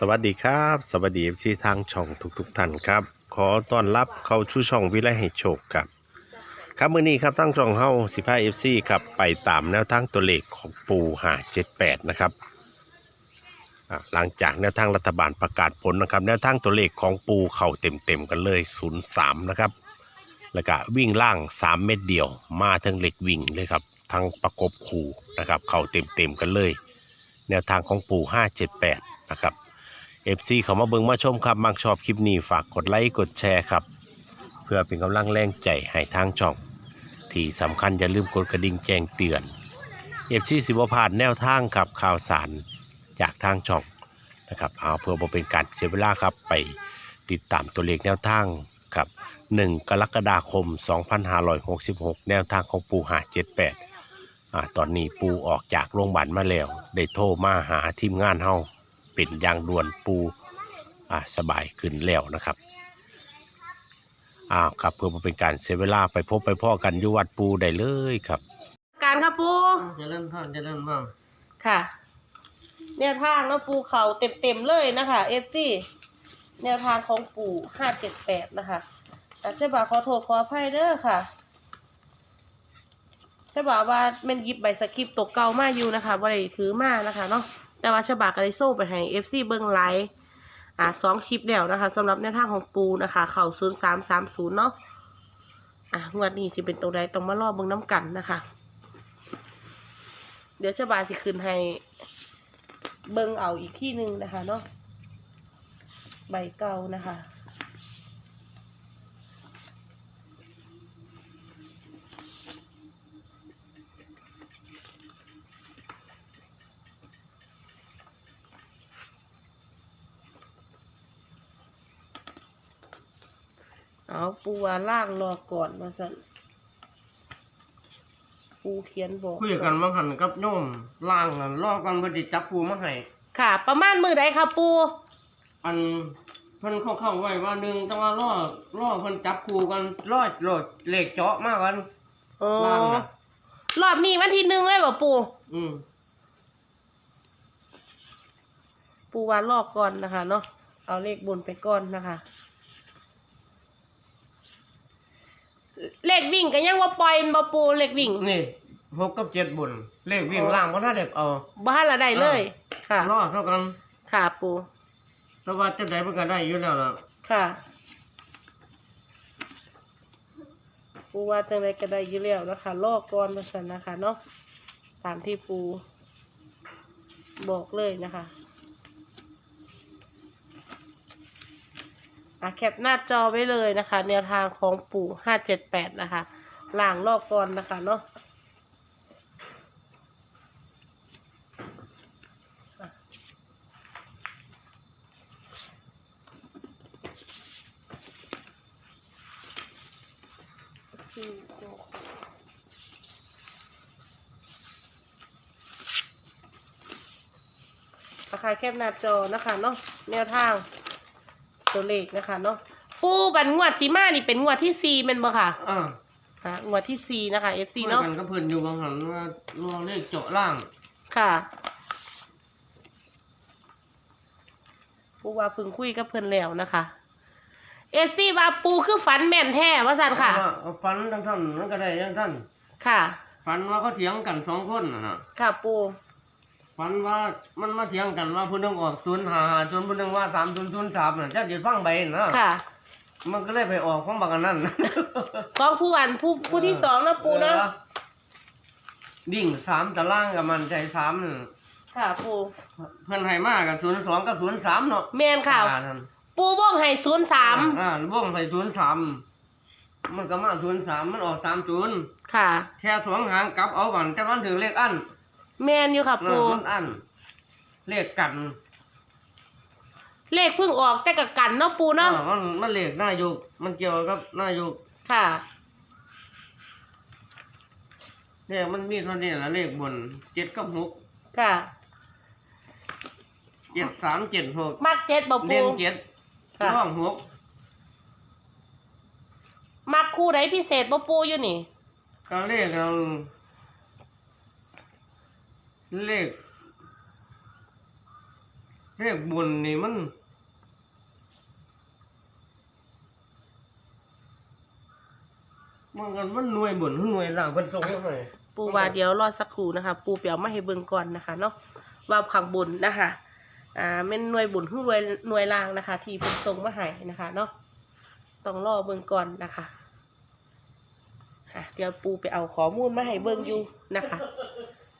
สวัสดีครับ สวัสดีเอฟซีทางช่องทุกๆท่านครับ ขอต้อนรับเข้าชูช่องวิไลให้โชคครับ ครับมื้อนี้ครับทั้งช่องเฮา15 FC ครับไปตามแนวทางตัวเลขของปู578นะครับอ่าหลังจากแนวทางรัฐบาลประกาศผลนะครับแนวทางตัวเลขของปูเข้าเต็มๆกันเลย03นย์สามนะครับแล้วก็วิ่งล่าง 3 เม็ดเดียวมาทั้งเหล็กวิ่งเลยครับทั้งประกบคู่นะครับเข้าเต็มๆกันเลย แนวทางของปู578นะครับ FC เขามาเบิ่งมาชมครับมักชอบคลิปนี้ฝากกดไลค์กดแชร์ครับ เพื่อเป็นกำลังแรงใจให้ทางช่อง ที่สำคัญอย่าลืมกดกระดิ่งแจ้งเตือน FC สิบพาดแนวทางครับข่าวสารจากทางช่องนะครับเอาเพื่อบ่เป็นการเสียเวลาครับไปติดตามตัวเลขแนวทางครับ1กรกฎาคม 2566 แนวทางของปูหา78อ่าตอนนี้ปูออกจากโรงพยาบาลมาแล้ว ได้โทรมาหาทีมงานเฮา เป็นอย่างด่วนปูอ่าสบายขึ้นแล้วนะครับอ้าวครับเพื่อบ่เป็นการเสียเวลาไปพบไปพ่อกันอยู่วัดปูได้เลยครับ การครับปูเจะเริ่มท่อนเจะเริ่มบ้างค่ะ แนวทางเนาะปูเขาเต็มๆเลยนะคะเอฟซีแนวทางของปู่ห้าเจ็ดแปดนะคะแต่เจ้าบ่าวขอโทษขออภัยเด้อค่ะเจ้าบ่าวว่าแมันหยิบใบสคริปต์ตกเก่ามาอยู่นะคะบ่ได้ถือมานะคะเนาะ แต่ว่าฉบาก็ได้โซ่ไปให้เอฟซีเบิ้งไลท์อ่าสองคลิปแล้วนะคะสำหรับแนวทางของปูนะคะ เข่าศูนย์สามสามศูนย์เนาะอะงวดนี้สิเป็นตัวใดต้องมารอบเบิ้งน้ำกันนะคะ เดี๋ยวชบาบาสิคืนให้เบิ้งเอาอีกที่หนึ่งนะคะเนาะใบเก่านะคะ เอาปูว่าล่างรอก่อนมาสั่นปูเขียนบอกคุยกันบางหันกับโยมล่างนั่นล่อกันบ่ได้จับปูมาให้ค่ะ ประมาณมือใดคะปูอันเพิ่นเข้าเข้าไว้ว่าหนึงแต่ว่าล่อล่อเพิ่นจับคู่กันล่อโหลดเหล็กเจาะมากันอ๋อล่างน่ะรอบนี้วันที่หนึ่งเลยบ่ปูอืมปูวานรอบก่อนนะคะเนาะเอาเลขบนไปก่อนนะคะ เลขวิ่งก็ยังว่าปล่อยมันบ่ปูเลขวิ่งนี่หกกับเจ็ดบุญเลขวิ่งล่างบ่ทันได้เอาบ้านละได้เลย ค่ะล่อเท่ากันค่ะปูแต่ว่าจะได้มันก็ได้อยู่แล้วล่ะค่ะ ปูว่าจังไรก็ได้อยู่แล้วนะคะลอกก่อนมาสันนะคะเนาะตามที่ปูบอกเลยนะคะ อะแคปหน้าจอไว้เลยนะคะ แนวทางของปู่ห้าเจ็ดแปดนะคะล่างลอกก่อนนะคะเนาะอะสี่หกราคาแคปหน้าจอนะคะเนาะแนวทาง ตัวเลขนะคะเนาะปูบันงวดสีมานี่เป็นงวดที่สี่เป็นบ่ค่ะอ่าอะงวดที่สี่นะคะ FC คุยเนาะกันกับเพิ่นอยู่บางหันว่าล่อเลขเจาะล่างค่ะปูว่าเพึ่งคุยกับเพิ่นแล้วนะคะ เอฟซีว่าปูคือฝันแม่นแท้ว่าสันค่ะ เอาว่าฟันทั้งท่านมันก็ได้ทั้งท่านค่ะ ฟันว่าเขาเถียงกันสองคนน่ะนะค่ะปู ฝันว่ามันมาเถียงกันว่าผู้หนึงออกศูนย์หาจนผู้หนึงว่าสามศูนย์ศูนย์สามน่ะเจ้าเดี๋ยวฟังใบนะค่ะมันก็เลยไปออกของบักอันนั้นกองผู้อันผู้ผู้ที่สองนะปูเนาะออดิ่งสามตารางกับมันใจสามน่ะค่ะปูเพิ่นให้มากับศูนย์สองกับศูนย์สามเนาะแมนค่ะ อ่านั่นปูว่องให้ศูนย์สามอ่าว่องไปศูนย์สามมันก็มาศูนย์สามมันออกสามศูนย์ค่ะ แค่สองหางกลับเอาบันแต่มันถึงเลขอัน แมนอยู่ค่ะเอปูอมันอันเลขกันเลขเพิ่งออกแต่กับกันเนาะปูเนาะอ่ามันมันเลขนายกมันเกี่ยวกับนายกค่ะ เนี่ยมันมีเท่านี้แหละเลขบนเจ็ดกับหกค่ะ เจ็ดสามเจ็ดหกมักเจ็ดบ่เล่ปูนเจ็ดค่ะ ร่องหกมักคู่ไหนพิเศษบ่ปูอยู่นี่ก็เลขเรา เลข เลขบนนี่มัน มันกันมันหน่วยบนหรือหน่วยล่างเพิ่นส่งยังไงปูว่าเดี๋ยวรอสักครู่นะคะ ปูเปียวมาให้เบิ่งก่อนนะคะเนาะว่าข้างบนนะคะอ่าเป็นหน่วยบุญหรือหน่วยหน่วยล่างนะคะ ที่เพิ่นส่งมาให้นะคะเนาะต้องรอเบิ่งก่อนนะคะค่ะเดี๋ยวปูไปเอาข้อมูลมาให้เบิ่งอยู่นะคะ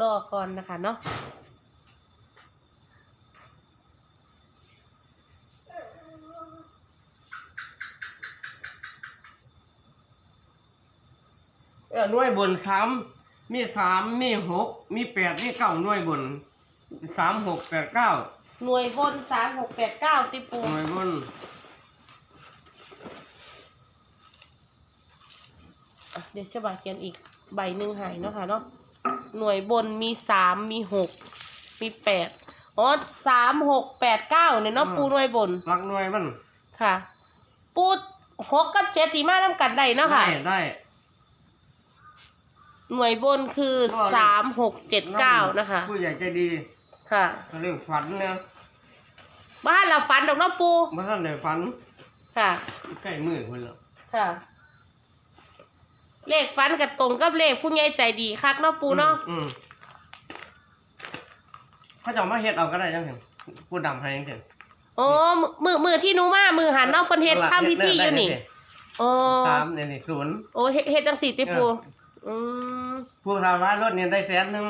รอก่อนนะคะเนาะเออหน่วยบนสามมีสามมีหกมีแปดมีเก้าหน่วยบนสามหกแปดเก้าหน่วยบนสามหกแปดเก้าติปูหน่วยบนอะเดี๋ยวจะบาเขียนอีกใบหนึ่งให้เนาะค่ะเนาะ หน่วยบนมีสามมีหกมีแปดอ๋อสามหกแปดเก้าเนี่ยเนาะปูหน่วยบนหลักหน่วยมัน ค่ะ ปูหกกับเจ็ดตีมาทำกันได้เนาะค่ะ ได้ได้หน่วยบนคือสามหกเจ็ดเก้านะคะ ผู้ใหญ่ใจดี ค่ะเรื่องฝันเนี่ยบ้านเราฝันดอกเนาะปูเมื่อท่านได้ฝัน ค่ะใกล้มือคนแล้วค่ะ เลขฝันกับตรงกับเลขผู้ใหญ่ใจดีคักเนาะปูเนาะอืมเขาจะเอามาเฮ็ดเอาก็ได้จังเห็นกูดำให้จังเห็นโอ้มือมือที่หนูมามือหันเนาะคนเฮ็ดข้ามพิธีอยู่นี่โอ้สามเนี่ยนี่ศูนย์โอ้เฮ็ดเฮ็ดจังสี่ติปูเอออืมผู้ถวายรถเนี่ยได้แสนหนึ่ง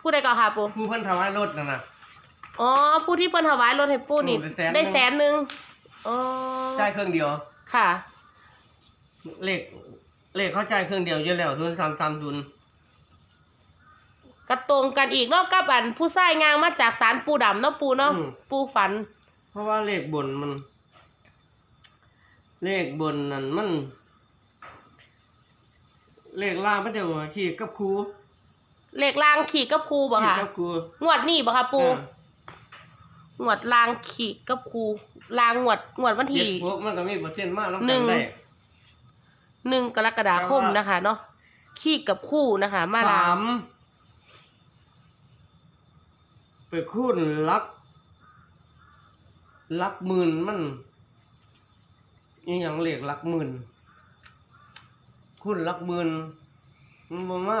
ผู้ใดก็ค่ะปูผู้เพิ่นถวายรถนั่นน่ะอ๋อผู้ที่เพิ่นถวายรถให้ปูนี่อืมได้ได้แสแสนนหหนึ่นึ่งงอ๋อจ่ายเครื่องเดียวค่ะ เลขเลขเขาจ่ายเครื่องเดียวอยู่แล้วศูนย์สามสามศูนย์กระตรงกันอีกเนาะกับอันผู้ชายงางมาจากศาลปูดำเนาะปูเนาะปูฝัน เพราะว่าเลขบนมัน เลขบนนั่นมัน เลขล่างมันจะว่าขี่กับครูเลขลางขี่กับครูบ่ขี่ค่ะกับครูงวดนี่บ่ค่ะปูเอองวดลางขี่กับครูลางงวดงวดวันเจ็ที่ดพวกมันก็มีเปอร์เซ็นต์มากแล้วหนึ่กันงได้ หนึ่งกรกฎาคมแต่ว่านะคะเนาะขี่กับคู่นะคะ มาลาสางมไปคูณลักลักหมื่นมันอีหยังเลขลักหมื่นคูณลักหมื่นมันบ่มา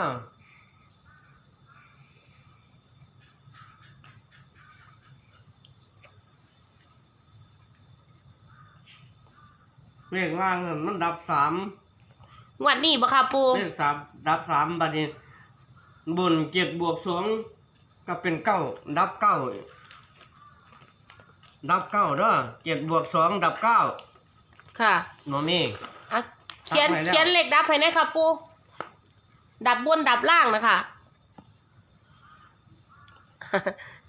เลขล่างนั่นมันดับสาม งวดนี่บ่ค่ะปูเลขสามดับสามบัดนี้บนเจ็ดบวกสองก็เป็นเก้าดับเก้าดับเก้าเด้อเจ็ดบวกสองดับเก้าค่ะโนมี่ อะเขียนดับไปแล้ว เขียนเลขดับให้ได้ค่ะปูดับบนดับล่างนะคะ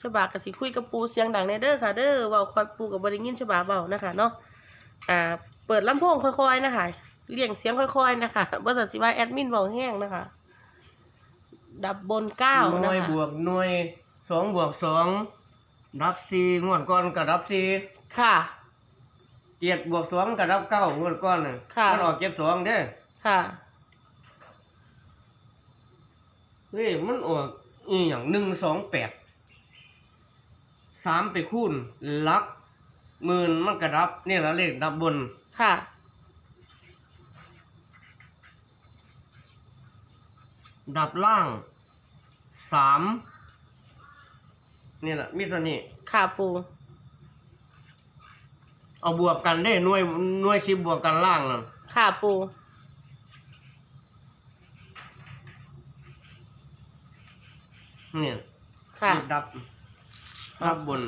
ฉบากกับสิคุยกับปูเสียงดังแน่เด้อค่ะ เด้อเว้าคอยปูกับบริงินฉบาเบานะคะเนาะอ่า เปิดลำโพงค่อยๆนะคะ เลี่ยงเสียงค่อยๆนะคะบริษัทสิว่าแอดมินเบาแห้งนะคะ ดับบนเก้าหนะน่วยคะบวกหน่วยสองบวกสองดับสี่งวดก่อนก็ดับสี่ค่ะ เจ็ดบวกสองก็ดับเก้างวดก่อนน่ะค่ะ มันออกเจ็ดสองเด้อค่ะ เฮ้ยมันออกอีหยังหนึ่งสองแปดสามไปคูณลักหมื่นมันก็ดับนี่ละเลขดับบน ค่ะ ดับล่างสามนี่แหละมีเท่านี้ค่ะปู เอาบวกกันได้หน่วยหน่วยสิบบวกกันล่างนั่นค่ะปู เนี่ยค่ะเลขดับดับบน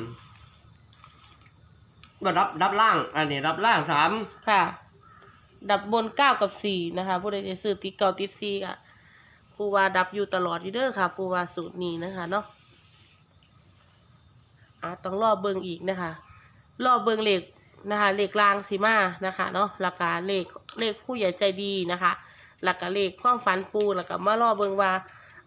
ก็ดับดับล่าง อันนี้ดับล่างสาม ค่ะ ดับบนเก้ากับสี่นะคะผู้ใดจะซื้อติดเก่าติดสี่อะ ปูว่าดับอยู่ตลอดอยู่เด้อค่ะ ปูว่าสูตรนี้นะคะเนาะอะต้องรอเบิงอีกนะคะ รอเบิงเหลขนะคะเหลขลางสีมานะคะเนาะราคาเลขเลขผู้ใหญ่ใจดีนะคะแล้วก็เลขความฝันปูแล้วก็มารอเบิงว่า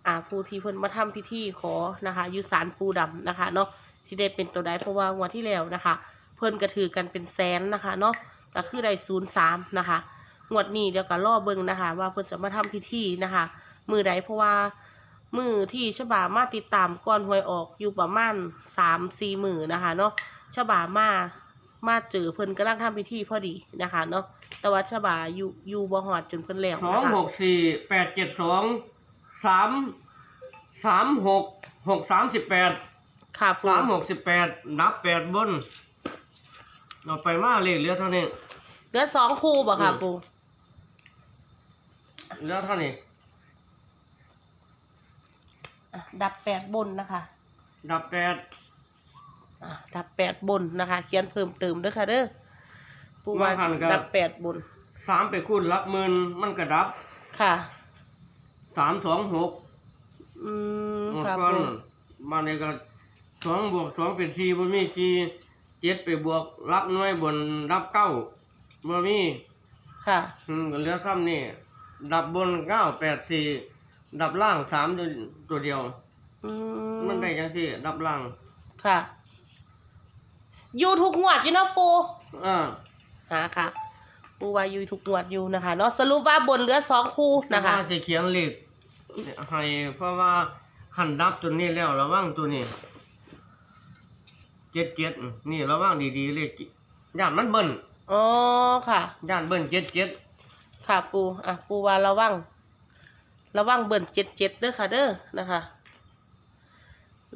อ่าผู้ที่เพิ่นมาทำพิธีขอนะคะอยู่ศาลปูดำนะคะเนาะสิได้เป็นตัวใดเพราะว่างวดที่แล้วนะคะ เพิ่นก็ถือกันเป็นแสนนะคะเนาะก็คือได้ศูนย์สามนะคะงวดนี้เดี๋ยวก็รอเบิ่งนะคะ ว่าเพิ่นจะมาทำพิธีนะคะ มือใดเพราะว่ามือที่ฉบามาติดตามก่อนหวยออกอยู่ประมาณสามสี่มือนะคะเนาะฉบามามาเจอเพิ่นกำลังทำพิธีพอดีนะคะเนาะแต่ว่าฉบาอยู่อยู่บ่หอดจนเพิ่นแล้วสองนะคะหกสี่แปดเจ็ดสองสามสามหกหกสามสิบแปดค่ะปูสามหกสิบแปดนับแปดบนเราไปมาเลขเหลือเท่านี้เหลือสองคู่บ่ค่ะอืมปูเหลือเท่านี้ อะดับแปดบนนะคะ ดับแปดอะดับแปดบนนะคะ เขียนเพิ่มเติมเด้อค่ะเด้อปูว่าดับแปดบน สามไปคูณหลักหมื่นมันกระดับค่ะ สามสองหกอืมหมดค่ะก่อนปูมาในก็สองบวกสองเป็นสี่บ่มีสี่เจ็ดไปบวกรับหน้อยบนรับเก้าบ่มีค่ะ อืมก็เหลือซ้ำนี่ดับบนเก้าแปดสี่ ดับล่างสามตัวตัวเดียว อืมันได้จังสี่ ดับล่างค่ะ อยู่ทุกงวดอยู่เนาะปูอ่าหาค่ะ ปูว่าอยู่ทุกงวดอยู่นะคะเนาะสรุปว่าบนเหลือสองคู่นะนะคะคะจะเขียนเลขให้เพราะว่าขันดับตัวนี้แล้วระวังตัวนี้เจ็ดเจ็ดนี่ระวังดีๆเลขย่านมันเบิ้ลอ๋อค่ะ ย่านเบิ้ลเจ็ดเจ็ดค่ะปู อะ ปูว่าระวัง ระวังเบิ้ลเจ็ดเจ็ดเด้อค่ะเด้อนะคะ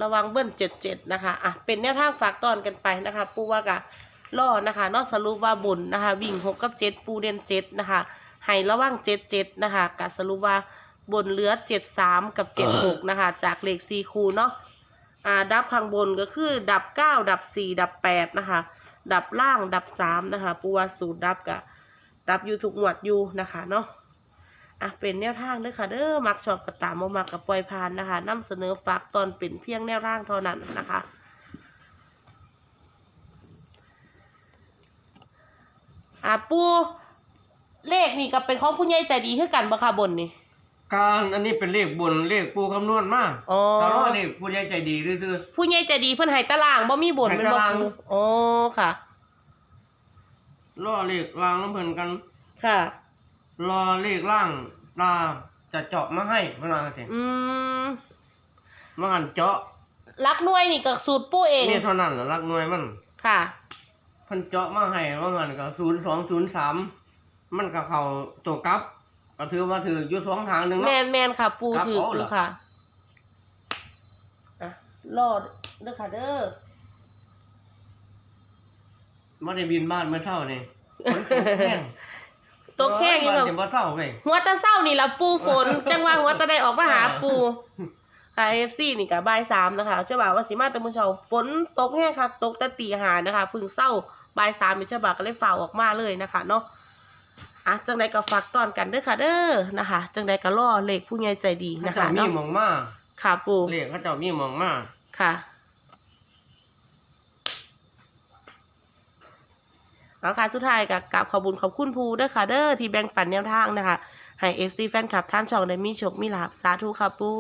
ระวังเบิ้ลเจ็ดเจ็ดนะคะอะเป็นแนวทางฝากตอนกันไปนะคะ ปูว่ากะล่อนะคะนอกสรุปว่าบุญนะคะ วิ่งหกกับเจ็ดปูเด่นเจ็ดนะคะให้ระวังเจ็ดเจ็ดนะคะกะสรุปว่าบนเหลือเจ็ดสามกับเจ็ดหกนะคะ จากเลขสี่คูเนาะอ่าดับข้างบนก็คือดับเก้าดับสี่ดับแปดนะคะ ดับล่างดับสามนะคะปูว่าสูตรดับกะรับอยู่ทุกหมวดอยู่นะคะเนาะ อะเป็นแนวทางเด้อค่ะเด้อมักชอบกระตามมามักกับปล่อยผ่านนะคะนำเสนอฝากตอนเป็นเพียงแนวทางเท่านั้นนะคะอะปูเลขนี่ก็เป็นของผู้ใหญ่ใจดีคือกันบ่ค่ะบนนี่การอันนี้เป็นเลขบนเลขปูคำนวณมาอ๋อแต่ว่าเลขผู้ใหญ่ใจดีซื่อผู้ใหญ่ใจดีเพิ่นให้ตารางบ่มีบนให้เป็นตาบ่รางปูอ๋อค่ะๆล่อเลขวางน้ำเพลินกันค่ะ รอเลขล่างตาจะเจาะมาให้เมื่อไหร่อืมเมื่อหันเจาะรักหน่วยนี่ก็สูตรปูเองนี่เท่านั้นเหรอรักหน่วยมันค่ะเพันเจาะมาให้ว่างันก็ศูนย์สองศูนย์สามมันก็เข้าตัวกลับก็ถือว่าถืออยู่สองทางหนึ่งแมเนาะ นแมนค่ะปูครับถือเอาปูเหรอค่ะอะรอดเด้อค่ะเด้อไม่ได้บินบ้านเมื่อเท่านี่ฝนตกแห้ง ตกแห้งอยู่แบแบบบเดี๋ยวบ่เท่าไปหัวตะเศร้านี่ละปูฝน จังว่าหัวตะได้ออกมาหาปูค่ะเอฟซีนี่กับบ่ายสามนะคะเจ้าบ่าวว่าสิมาแต่มื้อเช้าฝนตกแห้งค่ะ ตกแต่ตีหานะคะเพึ่งเศร้าบ่ายสามนี่เจ้าบ่าวก็เลยฝ่าออกมาเลยนะคะเนาะอะจังใดก็ฝากตอนกันเด้อค่ะ เด้อนะคะจังใดก็รอเลขผู้ใหญ่ใจดีเขานะเจ้าคะมีเนาะหมองมาค่ะปูเลขเขาเจ้ามีหมองมาค่ะ เอาค่ะสุดท้ายกับกับขอบคุญขอบคุณภูด้วยค่ะเด้อที่แบ่งปันแนวทางนะคะให้เอฟซีแฟนคลับท่านช่องได้มีโชคมีลาบสาธุค่ะปู